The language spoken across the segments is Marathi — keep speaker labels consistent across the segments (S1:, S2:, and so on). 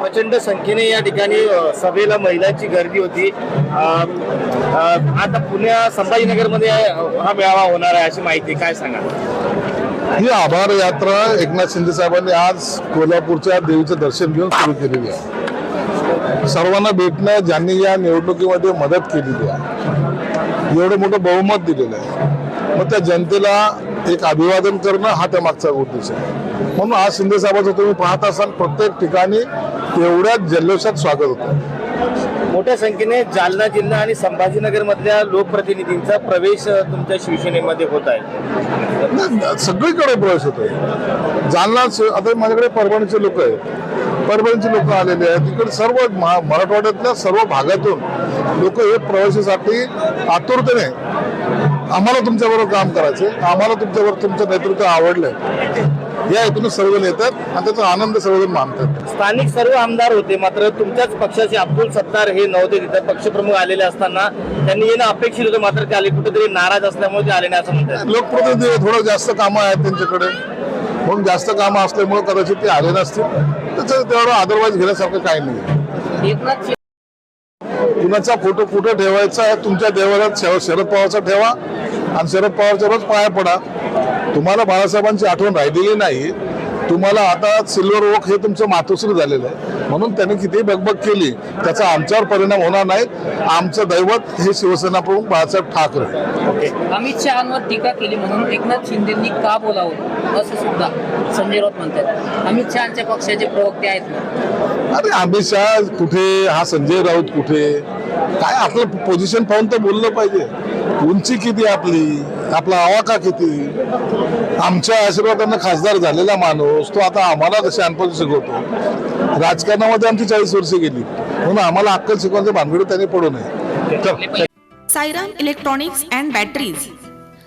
S1: प्रचंड संख्येने या ठिकाणी सभेला महिलांची गर्दी होती. आता पुण्या संभाजीनगरमध्ये हा मेळावा होणार आहे अशी माहिती काय सांगा
S2: ही आभार यात्रा एकनाथ शिंदे साहेबांनी आज कोल्हापूरच्या देवीचं दर्शन घेऊन सुरू केलेली आहे. सर्वांना भेटणं ज्यांनी या निवडणुकीमध्ये मदत केलेली आहे. एवढं मोठं बहुमत दिलेलं आहे. मग त्या जनतेला एक अभिवादन करणं हा त्या मागचा उद्देश आहे. म्हणून आज शिंदे साहेबाचं तुम्ही पाहत असाल प्रत्येक ठिकाणी एवढ्याच जल्लोषात स्वागत होतं.
S1: मोठ्या संख्येने जालना जिल्हा आणि संभाजीनगर मधल्या लोकप्रतिनिधींचा प्रवेश तुमच्या शिवसेनेमध्ये होत आहे.
S2: सगळीकडे प्रवेश होतोय. जालना आता माझ्याकडे परभणीचे लोक आहेत. परभणीचे लोक आलेले आहेत. तिकडे सर्व मराठवाड्यातल्या सर्व भागातून लोक हे प्रवेशासाठी आतुरतेने आम्हाला तुमच्याबरोबर काम करायचे आम्हाला तुमच्याबरोबर तुमचं नेतृत्व आवडलंय. या हेतून सर्वजण येतात आणि त्याचा आनंद सर्वजण मानतात.
S1: स्थानिक सर्व आमदार होते मात्र तुमच्याच पक्षाचे अब्दुल सत्तार हे नव्हते तिथं. पक्षप्रमुख आलेले असताना त्यांनी येणं अपेक्षित होतं मात्र ते आले कुठेतरी नाराज असल्यामुळे ते आले नाही असं म्हणतात.
S2: लोकप्रतिनिधी थोडं जास्त कामं आहेत त्यांच्याकडे. म्हणून जास्त कामं असल्यामुळे कदाचित ते आले नसतील. त्याचं तेवढं अदरवाईज घेण्यासारखं काही नाही.
S1: एकनाथ
S2: कुणाचा फोटो कुठे ठेवायचा आहे तुमच्या देवालयात शरद पवारचा ठेवा आणि शरद पवारच्या रोज पाया पडा. तुम्हाला बाळासाहेबांची आठवण राहिलेली नाही. तुम्हाला आता सिल्वर ओक हे तुमचं मातोश्री झालेलं आहे. म्हणून त्यांनी कितीही बगबग केली त्याचा आमच्यावर परिणाम होणार नाही. आमचं दैवत हे शिवसेना प्रमुख बाळासाहेब ठाकरे.
S3: अमित शहांवर टीका केली म्हणून एकनाथ शिंदेंनी का बोलावं असं सुद्धा संजय राऊत म्हणतात. अमित शहाच्या पक्षाचे प्रवक्ते आहेत
S2: अरे अमित शहा कुठे? हा संजय राऊत कुठे? काय आपलं पोझिशन पाहून तर बोललं पाहिजे. उंची किती आपली? आपला आवाका किती? आमच्या आशीर्वादानं खासदार झालेला माणूस तो आता आम्हाला शहाणपण शिकवतो राजकारणामध्ये आमची चाळीस वर्षे गेली. म्हणून आम्हाला अक्कल शिकवण्याच्या भानगड त्यांनी पडू नये.
S4: Siren electronics and batteries.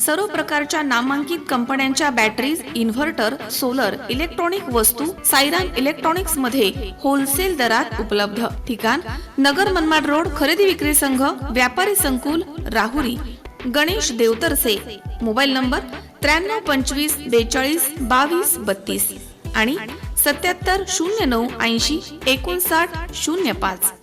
S4: सर्व प्रकारच्या नामांकित कंपन्यांच्या बॅटरीज इन्व्हर्टर सोलर इलेक्ट्रॉनिक वस्तू सायरन इलेक्ट्रॉनिक्समध्ये होलसेल दरात उपलब्ध. ठिकाण नगर मनमाड रोड खरेदी विक्री संघ व्यापारी संकुल राहुरी गणेश देवतरसे. मोबाईल नंबर त्र्याण्णव पंचवीस बेचाळीस बावीस बत्तीस. आणि सत्याहत्तर शून्य नऊ ऐंशी एकोणसाठ शून्य पाच.